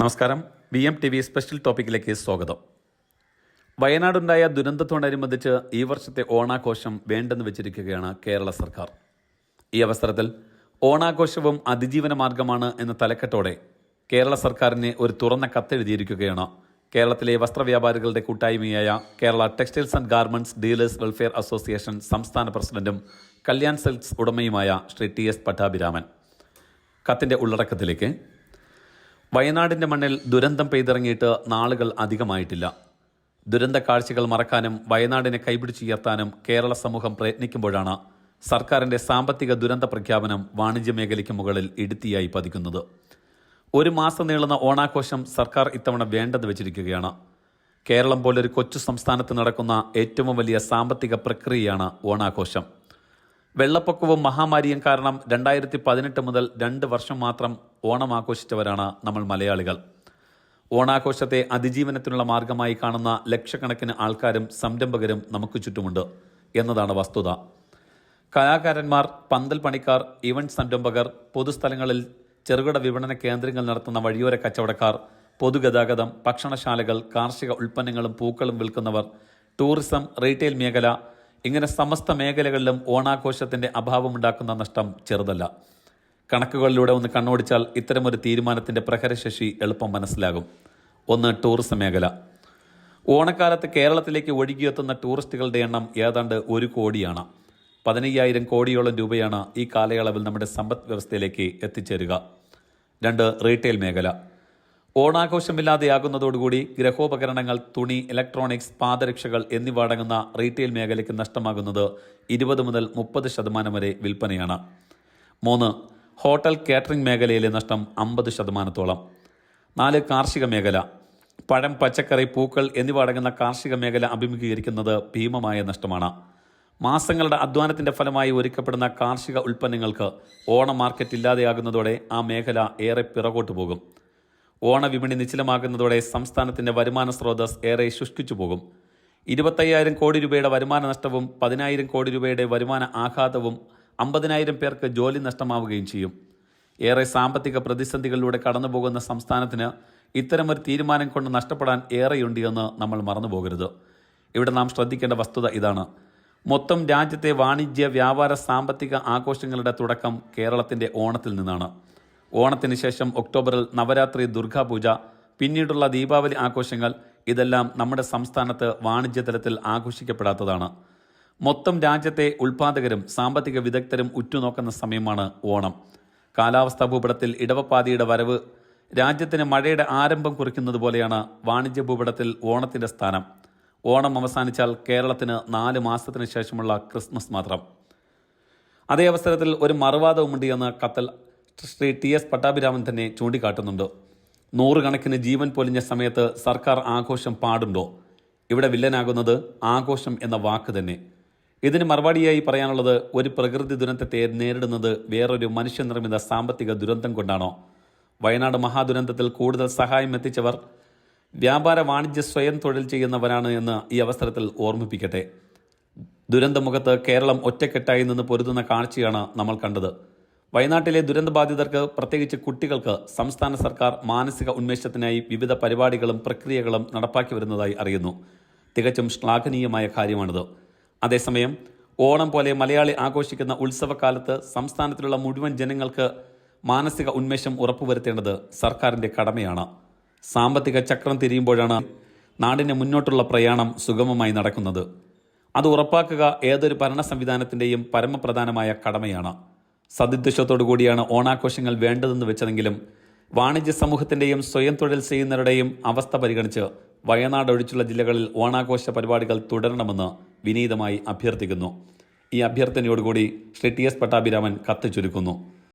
നമസ്കാരം. B M T V special ടോപ്പിക്കിലേക്ക് സ്വാഗതം. വയനാടുണ്ടായ ദുരന്തത്തോടനുബന്ധിച്ച് ഈ വർഷത്തെ ഓണാഘോഷം വേണ്ടെന്ന് വെച്ചിരിക്കുകയാണ് കേരള സർക്കാർ. ഈ അവസരത്തിൽ ഓണാഘോഷവും അതിജീവന മാർഗമാണ് എന്ന തലക്കെട്ടോടെ കേരള സർക്കാരിനെ ഒരു തുറന്ന കത്തെഴുതിയിരിക്കുകയാണ് കേരളത്തിലെ വസ്ത്രവ്യാപാരികളുടെ കൂട്ടായ്മയായ Kerala textiles and garments dealers welfare association സംസ്ഥാന പ്രസിഡന്റും കല്യാൺ സെൽസ് ഉടമയുമായ ശ്രീ ടി എസ് പട്ടാഭിരാമൻ. കത്തിന്റെ ഉള്ളടക്കത്തിലേക്ക് വയനാടിന്റെ മണ്ണിൽ ദുരന്തം പെയ്തിറങ്ങിയിട്ട് നാളുകൾ അധികമായിട്ടില്ല. ദുരന്ത കാഴ്ചകൾ മറക്കാനും വയനാടിനെ കൈപിടിച്ചുയർത്താനും കേരള സമൂഹം പ്രയത്നിക്കുമ്പോഴാണ് സർക്കാരിന്റെ സാമ്പത്തിക ദുരന്ത പ്രഖ്യാപനം വാണിജ്യ മേഖലയ്ക്ക് മുകളിൽ ഇടുത്തിയായി പതിക്കുന്നത്. ഒരു മാസം നീളുന്ന ഓണാഘോഷം സർക്കാർ ഇത്തവണ വേണ്ടെന്ന് വെച്ചിരിക്കുകയാണ്. കേരളം പോലൊരു കൊച്ചു സംസ്ഥാനത്ത് നടക്കുന്ന ഏറ്റവും വലിയ സാമ്പത്തിക പ്രക്രിയയാണ് ഓണാഘോഷം. വെള്ളപ്പൊക്കവും മഹാമാരിയും കാരണം രണ്ടായിരത്തി പതിനെട്ട് മുതൽ രണ്ട് വർഷം മാത്രം ഓണം ആഘോഷിച്ചവരാണ് നമ്മൾ മലയാളികൾ. ഓണാഘോഷത്തെ അതിജീവനത്തിനുള്ള മാർഗമായി കാണുന്ന ലക്ഷക്കണക്കിന് ആൾക്കാരും സംരംഭകരും നമുക്ക് ചുറ്റുമുണ്ട് എന്നതാണ് വസ്തുത. കലാകാരന്മാർ പന്തൽ പണിക്കാർ ഇവന്റ് സംരംഭകർ പൊതുസ്ഥലങ്ങളിൽ ചെറുകിട വിപണന കേന്ദ്രങ്ങൾ നടത്തുന്ന വഴിയോര കച്ചവടക്കാർ പൊതുഗതാഗതം ഭക്ഷണശാലകൾ കാർഷിക ഉൽപ്പന്നങ്ങളും പൂക്കളും വിൽക്കുന്നവർ ടൂറിസം റീറ്റെയിൽ മേഖല ഇങ്ങനെ സമസ്ത മേഖലകളിലും ഓണാഘോഷത്തിന്റെ അഭാവമുണ്ടാക്കുന്ന നഷ്ടം ചെറുതല്ല. കണക്കുകളിലൂടെ ഒന്ന് കണ്ണോടിച്ചാൽ ഇത്തരമൊരു തീരുമാനത്തിന്റെ പ്രഹരശേഷി എളുപ്പം മനസ്സിലാകും. ഒന്ന് ടൂറിസം മേഖല. ഓണക്കാലത്ത് കേരളത്തിലേക്ക് ഒഴുകിയെത്തുന്ന ടൂറിസ്റ്റുകളുടെ എണ്ണം ഏതാണ്ട് ഒരു കോടിയാണ്. പതിനയ്യായിരം കോടിയോളം രൂപയാണ് ഈ കാലയളവിൽ നമ്മുടെ സമ്പദ് വ്യവസ്ഥയിലേക്ക് എത്തിച്ചേരുക. രണ്ട് റീറ്റെയിൽ മേഖല. ഓണാഘോഷമില്ലാതെയാകുന്നതോടുകൂടി ഗ്രഹോപകരണങ്ങൾ തുണി ഇലക്ട്രോണിക്സ് പാദരക്ഷകൾ എന്നിവ അടങ്ങുന്ന റീറ്റെയിൽ മേഖലയ്ക്ക് നഷ്ടമാകുന്നത് ഇരുപത് മുതൽ മുപ്പത് ശതമാനം വരെ വിൽപ്പനയാണ്. മൂന്ന് ഹോട്ടൽ കാറ്ററിംഗ് മേഖലയിലെ നഷ്ടം അമ്പത് ശതമാനത്തോളം. നാല് കാർഷിക മേഖല. പഴം പച്ചക്കറി പൂക്കൾ എന്നിവ അടങ്ങുന്ന കാർഷിക മേഖല അഭിമുഖീകരിക്കുന്നത് ഭീമമായ നഷ്ടമാണ്. മാസങ്ങളുടെ അധ്വാനത്തിന്റെ ഫലമായി ഒരുക്കപ്പെടുന്ന കാർഷിക ഉൽപ്പന്നങ്ങൾക്ക് ഓണ മാർക്കറ്റ് ഇല്ലാതെയാകുന്നതോടെ ആ മേഖല ഏറെ പിറകോട്ട് പോകും. ഓണവിപണി നിശ്ചലമാകുന്നതോടെ സംസ്ഥാനത്തിന്റെ വരുമാന സ്രോതസ് ഏറെ ശുഷ്കിച്ചു പോകും ഇരുപത്തയ്യായിരം കോടി രൂപയുടെ വരുമാന നഷ്ടവും പതിനായിരം കോടി രൂപയുടെ വരുമാന ആഘാതവും അമ്പതിനായിരം പേർക്ക് ജോലി നഷ്ടമാവുകയും ചെയ്യും. ഏറെ സാമ്പത്തിക പ്രതിസന്ധികളിലൂടെ കടന്നുപോകുന്ന സംസ്ഥാനത്തിന് ഇത്തരമൊരു തീരുമാനം കൊണ്ട് നഷ്ടപ്പെടാൻ ഏറെയുണ്ട് എന്ന് നമ്മൾ മറന്നുപോകരുത്. ഇവിടെ നാം ശ്രദ്ധിക്കേണ്ട വസ്തുത ഇതാണ്. മൊത്തം രാജ്യത്തെ വാണിജ്യ വ്യാപാര സാമ്പത്തിക ആഘോഷങ്ങളുടെ തുടക്കം കേരളത്തിന്റെ ഓണത്തിൽ നിന്നാണ്. ഓണത്തിന് ശേഷം ഒക്ടോബറിൽ നവരാത്രി ദുർഗാപൂജ പിന്നീടുള്ള ദീപാവലി ആഘോഷങ്ങൾ ഇതെല്ലാം നമ്മുടെ സംസ്ഥാനത്ത് വാണിജ്യ തലത്തിൽ ആഘോഷിക്കപ്പെടാത്തതാണ്. മൊത്തം രാജ്യത്തെ ഉൽപാദകരും സാമ്പത്തിക വിദഗ്ധരും ഉറ്റുനോക്കുന്ന സമയമാണ് ഓണം. കാലാവസ്ഥാ ഭൂപടത്തിൽ ഇടവപ്പാതിയുടെ വരവ് രാജ്യത്തിന് മഴയുടെ ആരംഭം കുറിക്കുന്നത് പോലെയാണ് വാണിജ്യ ഭൂപടത്തിൽ ഓണത്തിന്റെ സ്ഥാനം. ഓണം അവസാനിച്ചാൽ കേരളത്തിന് നാല് മാസത്തിന് ശേഷമുള്ള ക്രിസ്മസ് മാത്രം. അതേ അവസരത്തിൽ ഒരു മറുവാദവുമുണ്ട് എന്ന് കത്തൽ ശ്രീ ടി എസ് പട്ടാഭിരാമൻ തന്നെ ചൂണ്ടിക്കാട്ടുന്നുണ്ട്. നൂറുകണക്കിന് ജീവൻ പൊലിഞ്ഞ സമയത്ത് സർക്കാർ ആഘോഷം പാടുണ്ടോ? ഇവിടെ വില്ലനാകുന്നത് ആഘോഷം എന്ന വാക്ക് തന്നെ. ഇതിന് മറുപടിയായി പറയാനുള്ളത് ഒരു പ്രകൃതി ദുരന്തത്തെ നേരിടുന്നത് വേറൊരു മനുഷ്യനിർമ്മിത സാമ്പത്തിക ദുരന്തം കൊണ്ടാണോ? വയനാട് മഹാദുരന്തത്തിൽ കൂടുതൽ സഹായം എത്തിച്ചവർ വ്യാപാര വാണിജ്യ സ്വയം തൊഴിൽ ചെയ്യുന്നവരാണ് എന്ന് ഈ അവസരത്തിൽ ഓർമ്മിപ്പിക്കട്ടെ. ദുരന്തമുഖത്ത് കേരളം ഒറ്റക്കെട്ടായി നിന്ന് പൊരുതുന്ന കാഴ്ചയാണ് നമ്മൾ കണ്ടത്. വയനാട്ടിലെ ദുരന്തബാധിതർക്ക് പ്രത്യേകിച്ച് കുട്ടികൾക്ക് സംസ്ഥാന സർക്കാർ മാനസിക ഉന്മേഷത്തിനായി വിവിധ പരിപാടികളും പ്രക്രിയകളും നടപ്പാക്കി വരുന്നതായി അറിയുന്നു. തികച്ചും ശ്ലാഘനീയമായ കാര്യമാണിത്. അതേസമയം ഓണം പോലെ മലയാളി ആഘോഷിക്കുന്ന ഉത്സവകാലത്ത് സംസ്ഥാനത്തിലുള്ള മുഴുവൻ ജനങ്ങൾക്ക് മാനസിക ഉന്മേഷം ഉറപ്പുവരുത്തേണ്ടത് സർക്കാരിന്റെ കടമയാണ്. സാമ്പത്തിക ചക്രം തിരിയുമ്പോഴാണ് നാടിന് മുന്നോട്ടുള്ള പ്രയാണം സുഗമമായി നടക്കുന്നത്. അത് ഉറപ്പാക്കുക ഏതൊരു ഭരണ സംവിധാനത്തിന്റെയും പരമപ്രധാനമായ കടമയാണ്. സതിദ്വേഷത്തോടു കൂടിയാണ് ഓണാഘോഷങ്ങൾ വേണ്ടതെന്ന് വെച്ചതെങ്കിലും വാണിജ്യ സമൂഹത്തിന്റെയും സ്വയം തൊഴിൽ ചെയ്യുന്നവരുടെയും അവസ്ഥ പരിഗണിച്ച് വയനാട് ഒഴിച്ചുള്ള ജില്ലകളിൽ ഓണാഘോഷ പരിപാടികൾ തുടരണമെന്ന് വിനീതമായി അഭ്യർത്ഥിക്കുന്നു. ഈ അഭ്യർത്ഥനയോടുകൂടി ശ്രീ ടി എസ് പട്ടാഭിരാമൻ കത്ത് ചുരുക്കുന്നു.